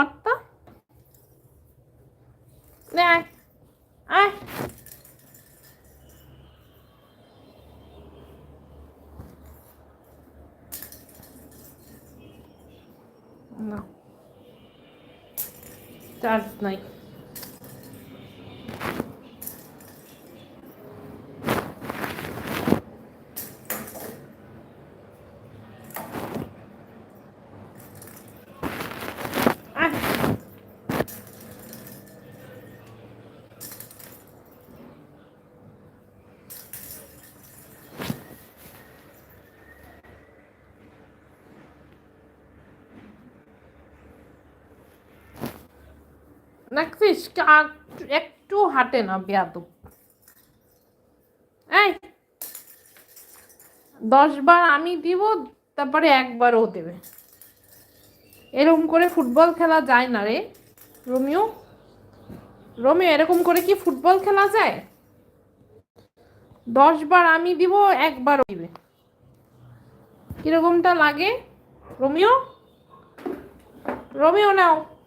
ফ্রকটা নে আয় আয় না চার্জ নাই কা- একটু হাঁটে না, বেয়াদব। এই দশ বার আমি দিব, তারপরে একবার ও দেবে। এরকম করে ফুটবল খেলা যায় না রে, রোমিও। রোমিও, এরকম করে কি ফুটবল খেলা যায়? দশ বার আমি দিব একবার ও দিবে। কিরকমটা লাগে, রোমিও? রোমিও নাও।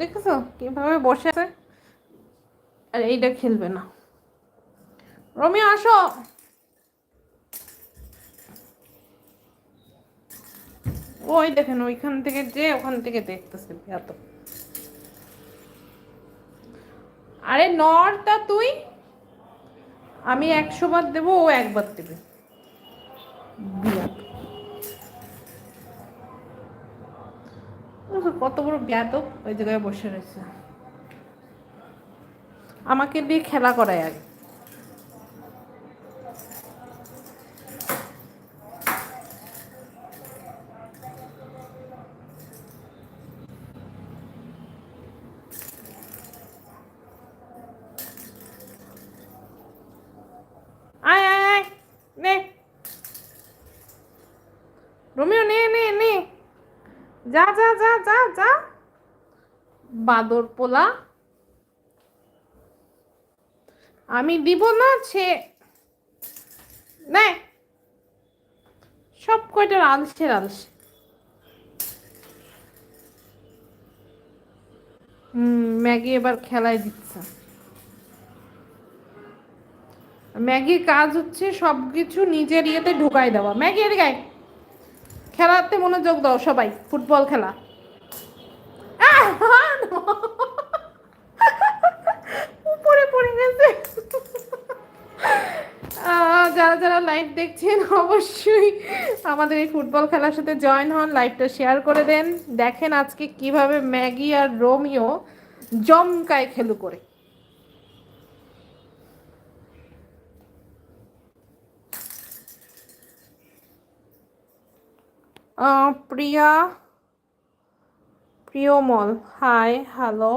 দেখেছ? কীভাবে বসে আছে? আর, এইটা খেলবে না। রমি আসো। ওই দেখেন, ওইখান থেকে যে, ওখান থেকে দেখতেছে এত। আরে, নরটা তুই? আমি একশো বার দেবো, ও একবার দেবে। কত বড় ব্যাতক ওই জায়গায় বসে রয়েছে। আমাকে দিয়ে খেলা করায় আগে। আয় আয় আয়, নে। রোমিও, নে নে নে। যা যা যা যা যা। বাদর পোলা। আমি দিব না, সে সব কয়টা আলসে আলসে হুম ম্যাগি এবার খেলায় দিচ্ছে। ম্যাগির কাজ হচ্ছে সব কিছু নিজের ইয়েতে ঢুকাই দেওয়া। ম্যাগি এর গায়ে খেলাতে মনোযোগ দাও সবাই, ফুটবল খেলা। উপরে পড়ে গেছে। যারা যারা লাইভ দেখছেন, অবশ্যই আমাদের এই ফুটবল খেলার সাথে জয়েন হন লাইভটা শেয়ার করে দেন। দেখেন আজকে কীভাবে ম্যাগি আর রোমিও জমকায় খেলু করে। প্রিয়া, প্রিয়মল হাই হ্যালো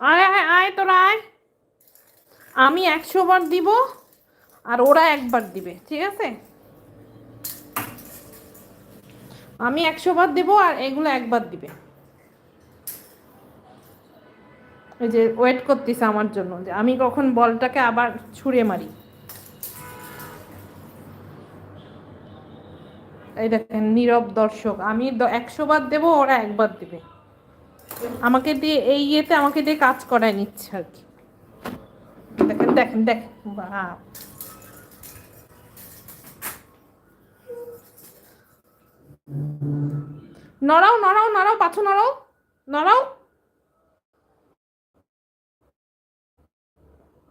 আয় আয় আয় তোরা আয়। আমি একশো বার দিব আর ওরা একবার দিবে, ঠিক আছে? আমি একশো বার দিব আর এগুলো একবার দিবে। এই যে ওয়েট করতেছে আমার জন্য যে আমি কখন বলটাকে আবার ছুঁড়ে মারি। এই দেখেন, নীরব দর্শক। আমি একশো বার দেবো, ওরা একবার দেবে। আমাকে দিয়ে এই ইয়েতে আমাকে দিয়ে কাজ করায় নিচ্ছে আর কি। দেখেন দেখেন দেখেন। নড়াও নড়াও নড়াও পাছু নড়াও নড়াও।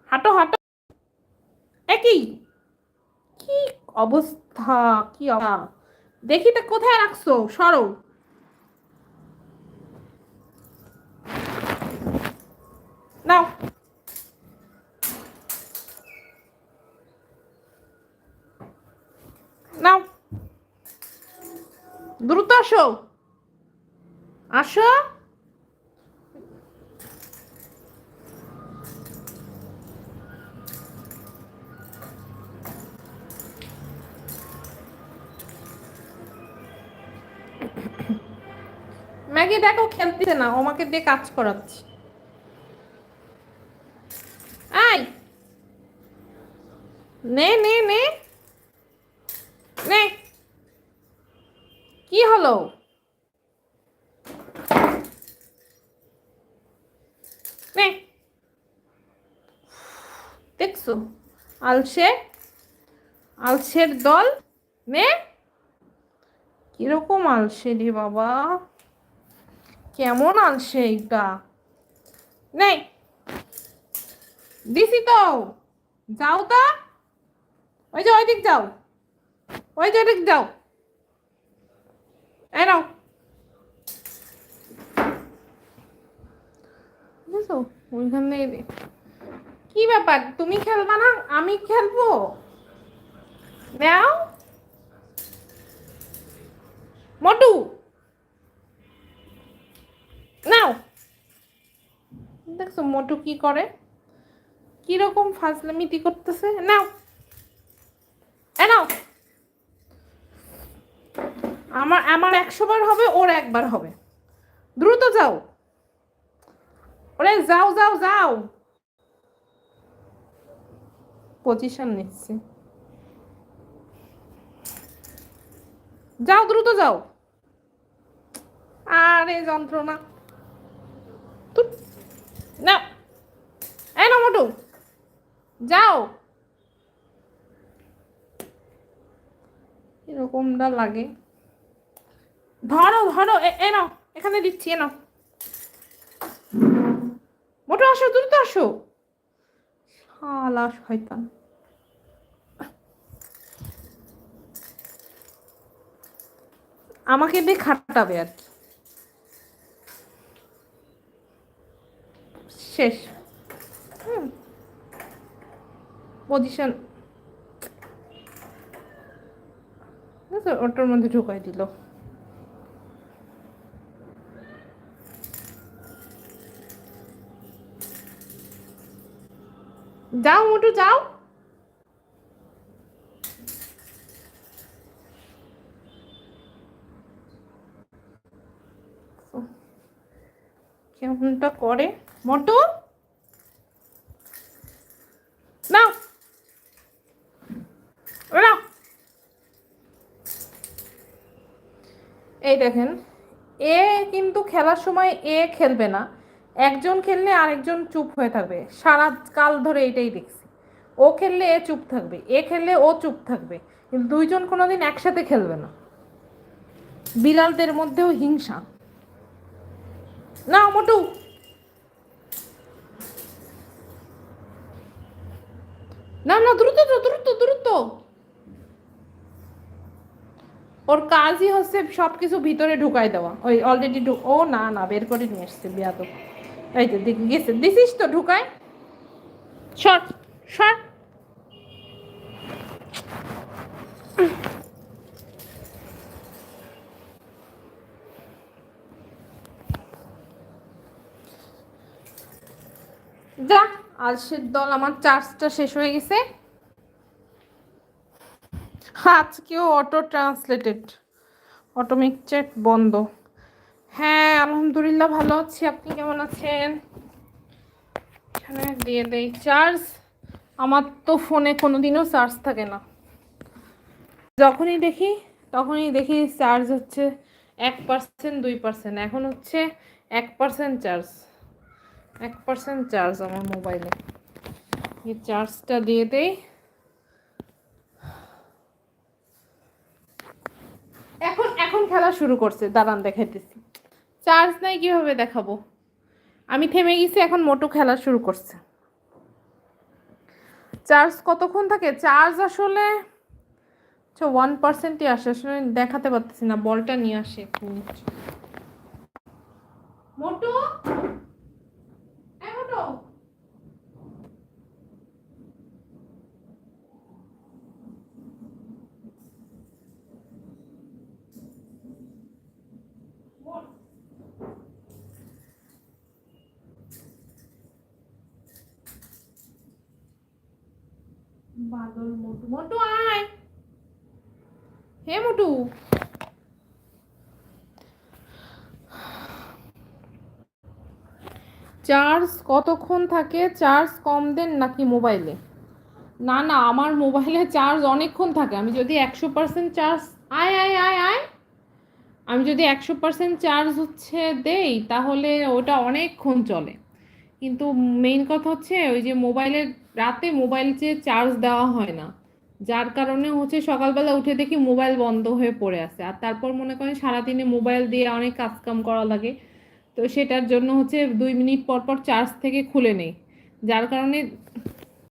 হাঁটো হাঁটো। একই। কি অবস্থা কি অবস্থা? দেখি তা কোথায় রাখছো? সরো। নাও। নাও। দ্রুত আসো। আসো। ম্যাগি দেখো খেলতেছে না, আমাকে দিয়ে কাজ করাচ্ছে। আই নে নে নে। নে। কি হলো? নে। দেখছ? আলসে। আলসের দল। নে। কীরকম আলসে রে বাবা। কেমন আনছে এইটা? নেই। দিছি তো। যাও তা। ওই যে ওই দিক যাও। ওই যে দিক যাও। এই নাও। বুঝছ? ওইখান থেকে কি ব্যাপার? তুমি খেলবা না? আমি খেলব? নাও। মোটু নাও। দেখছ মোটু কি করে? কীরকম ফাজলামিতি করতেছে? নাও। এ, নাও। আমার আমার একশো বার হবে, ওর একবার হবে। দ্রুত যাও। ওরে যাও যাও যাও। পজিশন নিচ্ছি। যাও, দ্রুত যাও। আরে, যন্ত্রণা। না। এই না মোটু। যাও। এরকমটা লাগে। ধরো ধরো। এ- নাও। এখানে দিচ্ছি, এ নাও। মোটু, আসো, দ্রুত আসো। শালা শয়তান। আমাকে দিয়ে খাটাবে আর কি। শেষ। পজিশন ওটার মধ্যে ঢুকাই দিল। যাও মোটু যাও। কেমনটা করে? মোটু? না এই দেখেন, এ কিন্তু খেলার সময় এ খেলবে না। একজন খেললে আরেকজন চুপ হয়ে থাকবে। সারা কাল ধরে এটাই দেখছি। ও খেললে এ চুপ থাকবে, এ খেললে ও চুপ থাকবে। কিন্তু দুইজন কোনোদিন একসাথে খেলবে না। বিড়ালদের মধ্যেও হিংসা। না, মোটু। না না, দ্রুত দ্রুত দ্রুত ওর কাজই হচ্ছে সব কিছু ভিতরে ঢুকাই দেওয়া। ওই অলরেডি ও, না না, বের করে নিয়ে এসছে বিয়াদ এই তো গেছে। দিছিস তো ঢুকায়। শর্ট শর্ট যা, আলসের দল, আমার চার্জটা শেষ হয়ে গেছে। আজকেও অটো ট্রান্সলেটেড অটোমিক চ্যাট বন্ধ। হ্যাঁ আলহামদুলিল্লাহ ভালো আছি। আপনি কেমন আছেন? এখানে দিয়ে দেই চার্জ আমার তো ফোনে কোনোদিনও চার্জ থাকে না। যখনই দেখি, তখনই দেখি চার্জ হচ্ছে এক পার্সেন্ট দুই পার্সেন্ট এখন হচ্ছে এক পার্সেন্ট চার্জ এক পার্সেন্ট চার্জ আমার মোবাইলে এই চার্জটা দিয়ে দেই। এখন এখন খেলা শুরু করছে। দাঁড়ান, দেখাইতেছি। চার্জ নাই, কীভাবে দেখাবো? আমি থেমে গেছি, এখন মোটু খেলা শুরু করছে। চার্জ কতক্ষণ থাকে? চার্জ আসলে আচ্ছা ওয়ান পার্সেন্টই আসে। আসলে দেখাতে পারতেছি না, বলটা নিয়ে আসে মোটু? বল। বাদল মোটু মোটু আয়। হে মোটু চার্জ কতক্ষণ থাকে? চার্জ কম দেন নাকি মোবাইলে? না না, আমার মোবাইলে চার্জ অনেকক্ষণ থাকে। আমি যদি একশো পার্সেন্ট চার্জ, আয় আয় আয় আয়। আমি যদি একশো পার্সেন্ট চার্জ হচ্ছে দেই, তাহলে ওটা অনেকক্ষণ চলে। কিন্তু মেইন কথা হচ্ছে, ওই যে মোবাইলের রাতে মোবাইল যে চার্জ দেওয়া হয় না। যার কারণে হচ্ছে সকালবেলা উঠে দেখি মোবাইল বন্ধ হয়ে পড়ে আছে। আর তারপর মনে করেন সারাদিনে মোবাইল দিয়ে অনেক কাজকাম করা লাগে। তো সেটার জন্য হচ্ছে দুই মিনিট পর পর চার্জ থেকে খুলে নেই। যার কারণে